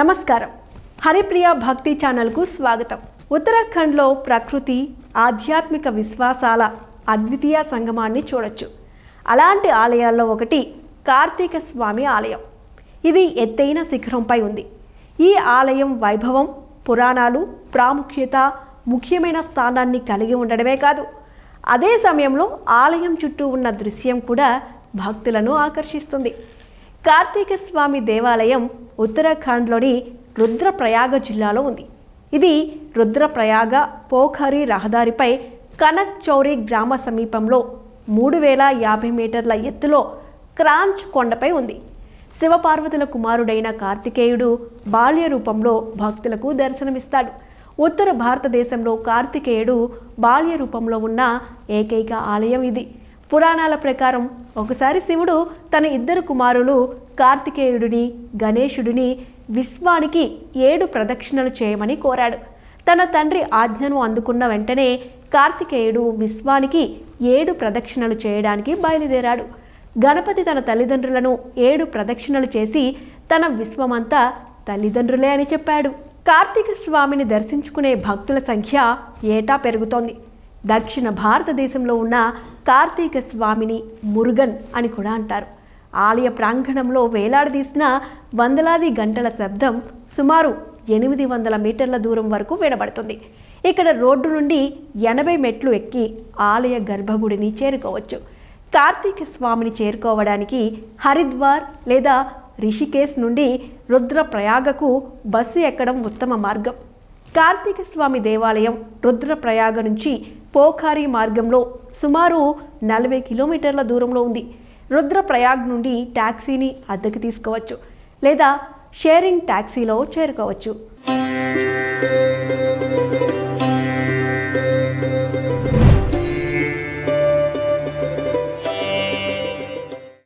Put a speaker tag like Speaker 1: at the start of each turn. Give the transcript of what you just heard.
Speaker 1: నమస్కారం. హరిప్రియ భక్తి ఛానల్కు స్వాగతం. ఉత్తరాఖండ్లో ప్రకృతి ఆధ్యాత్మిక విశ్వాసాల అద్వితీయ సంగమాన్ని చూడొచ్చు. అలాంటి ఆలయాల్లో ఒకటి కార్తీక స్వామి ఆలయం. ఇది ఎత్తైన శిఖరంపై ఉంది. ఈ ఆలయం వైభవం పురాణాలు ప్రాముఖ్యత ముఖ్యమైన స్థానాన్ని కలిగి ఉండడమే కాదు. అదే సమయంలో ఆలయం చుట్టూ ఉన్న దృశ్యం కూడా భక్తులను ఆకర్షిస్తుంది. కార్తీక స్వామి దేవాలయం ఉత్తరాఖండ్లోని రుద్రప్రయాగ జిల్లాలో ఉంది. ఇది రుద్రప్రయాగ పోఖరి రహదారిపై కనక్ చౌరి గ్రామ సమీపంలో మూడు వేల యాభై మీటర్ల ఎత్తులో క్రాంచ్ కొండపై ఉంది. శివపార్వతుల కుమారుడైన కార్తికేయుడు బాల్య రూపంలో భక్తులకు దర్శనమిస్తాడు. ఉత్తర భారతదేశంలో కార్తికేయుడు బాల్య రూపంలో ఉన్న ఏకైక ఆలయం ఇది. పురాణాల ప్రకారం ఒకసారి శివుడు తన ఇద్దరు కుమారులు కార్తికేయుడిని గణేశుడిని విశ్వానికి ఏడు ప్రదక్షిణలు చేయమని కోరాడు. తన తండ్రి ఆజ్ఞను అందుకున్న వెంటనే కార్తికేయుడు విశ్వానికి ఏడు ప్రదక్షిణలు చేయడానికి బయలుదేరాడు. గణపతి తన తల్లిదండ్రులను ఏడు ప్రదక్షిణలు చేసి తన విశ్వమంతా తల్లిదండ్రులే అని చెప్పాడు. కార్తీక స్వామిని దర్శించుకునే భక్తుల సంఖ్య ఏటా పెరుగుతోంది. దక్షిణ భారతదేశంలో ఉన్న కార్తీక స్వామిని మురుగన్ అని కూడా అంటారు. ఆలయ ప్రాంగణంలో వేలాడదీసిన వందలాది గంటల శబ్దం సుమారు ఎనిమిది వందల మీటర్ల దూరం వరకు వినబడుతుంది. ఇక్కడ రోడ్డు నుండి ఎనభై మెట్లు ఎక్కి ఆలయ గర్భగుడిని చేరుకోవచ్చు. కార్తీక స్వామిని చేరుకోవడానికి హరిద్వార్ లేదా రిషికేశ్ నుండి రుద్రప్రయాగకు బస్సు ఎక్కడం ఉత్తమ మార్గం. కార్తీక స్వామి దేవాలయం రుద్రప్రయాగ నుంచి పోఖారి మార్గంలో సుమారు నలభై కిలోమీటర్ల దూరంలో ఉంది. రుద్రప్రయాగ్ నుండి ట్యాక్సీని అద్దెకు తీసుకోవచ్చు లేదా షేరింగ్ ట్యాక్సీలో చేరుకోవచ్చు.